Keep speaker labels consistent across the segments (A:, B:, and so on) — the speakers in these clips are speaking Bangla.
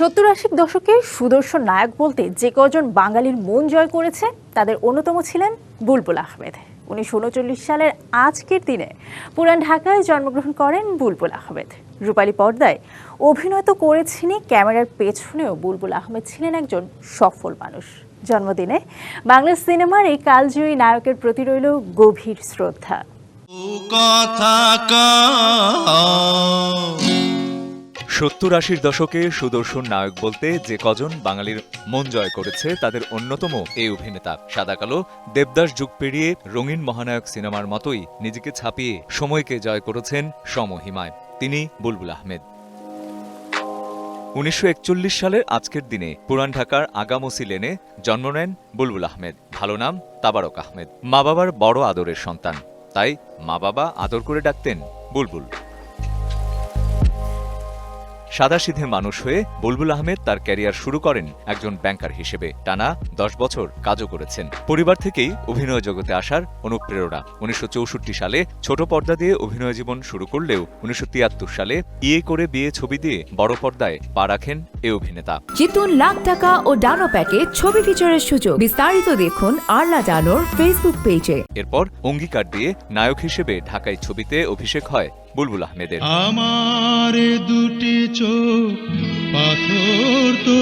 A: সত্তর আশির দশকে সুদর্শন নায়ক বলতে যে কজন বাঙালির মন জয় করেছে, তাদের অন্যতম ছিলেন বুলবুল আহমেদ। উনিশশো উনচল্লিশ সালের আজকের দিনে পুরান ঢাকায় জন্মগ্রহণ করেন বুলবুল আহমেদ। রূপালী পর্দায় অভিনয় তো করেছেনই, ক্যামেরার পেছনেও বুলবুল আহমেদ ছিলেন একজন সফল মানুষ। জন্মদিনে বাংলা সিনেমার এই কালজয়ী নায়কের প্রতি রইল গভীর শ্রদ্ধা।
B: কথা
C: সত্তর আশির দশকে সুদর্শন নায়ক বলতে যে কজন বাঙালির মন জয় করেছে, তাদের অন্যতম এই অভিনেতা। সাদাকালো দেবদাস যুগ পেরিয়ে রঙিন মহানায়ক সিনেমার মতোই নিজেকে ছাপিয়ে সময়কে জয় করেছেন সমহিমায় তিনি বুলবুল আহমেদ। উনিশশো একচল্লিশ সালের আজকের দিনে পুরান ঢাকার আগামসি লেনে জন্ম নেন বুলবুল আহমেদ। ভালো নাম তাবারক আহমেদ। মা বাবার বড় আদরের সন্তান। তাই মা বাবা আদর করে ডাকতেন বুলবুল। সাদাসিধে মানুষ হয়ে বুলবুল আহমেদ তার ক্যারিয়ার শুরু করেন একজন ব্যাংকার হিসেবে। টানা দশ বছর কাজও করেছেন। পরিবার থেকেই অভিনয় জগতে আসার অনুপ্রেরণা। উনিশশো চৌষট্টি সালে ছোট পর্দা দিয়ে অভিনয় জীবন শুরু করলেও উনিশশো তিয়াত্তর সালে ইয়ে করে বিয়ে ছবি দিয়ে বড় পর্দায় পা রাখেন এ অভিনেতা।
D: জিতুন লাখ টাকা ও ডানো প্যাকে ছবি ফিচারের সুযোগ। বিস্তারিত দেখুন আরলা ডানোর ফেসবুক পেজে
C: এরপর অঙ্গীকার দিয়ে নায়ক হিসেবে ঢাকায় ছবিতে অভিষেক হয় বুলবুল আহমেদের।
B: আমার দুটি চোখ পাথর তো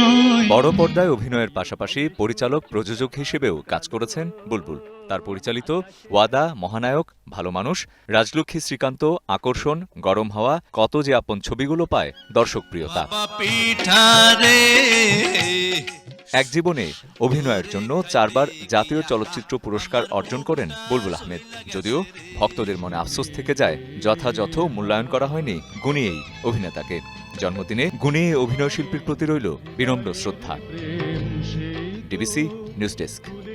B: নয়।
C: বড় পর্দায় অভিনয়ের পাশাপাশি পরিচালক প্রযোজক হিসেবেও কাজ করেছেন বুলবুল। তার পরিচালিত ওয়াদা মহানায়ক ভালো মানুষ রাজলক্ষ্মী শ্রীকান্ত আকর্ষণ গরম হাওয়া কত যে আপন ছবিগুলো পায় দর্শক প্রিয়তা
B: বাবা পিঠারে
C: এক জীবনে অভিনয়ের জন্য চারবার জাতীয় চলচ্চিত্র পুরস্কার অর্জন করেন বুলবুল আহমেদ। যদিও ভক্তদের মনে আফসোস থেকে যায়, যথাযথ মূল্যায়ন করা হয়নি গুণী এই অভিনেতাকে। জন্মদিনে গুণী এই অভিনয় শিল্পীর প্রতি রইল বিনম্র শ্রদ্ধা। DBC news desk.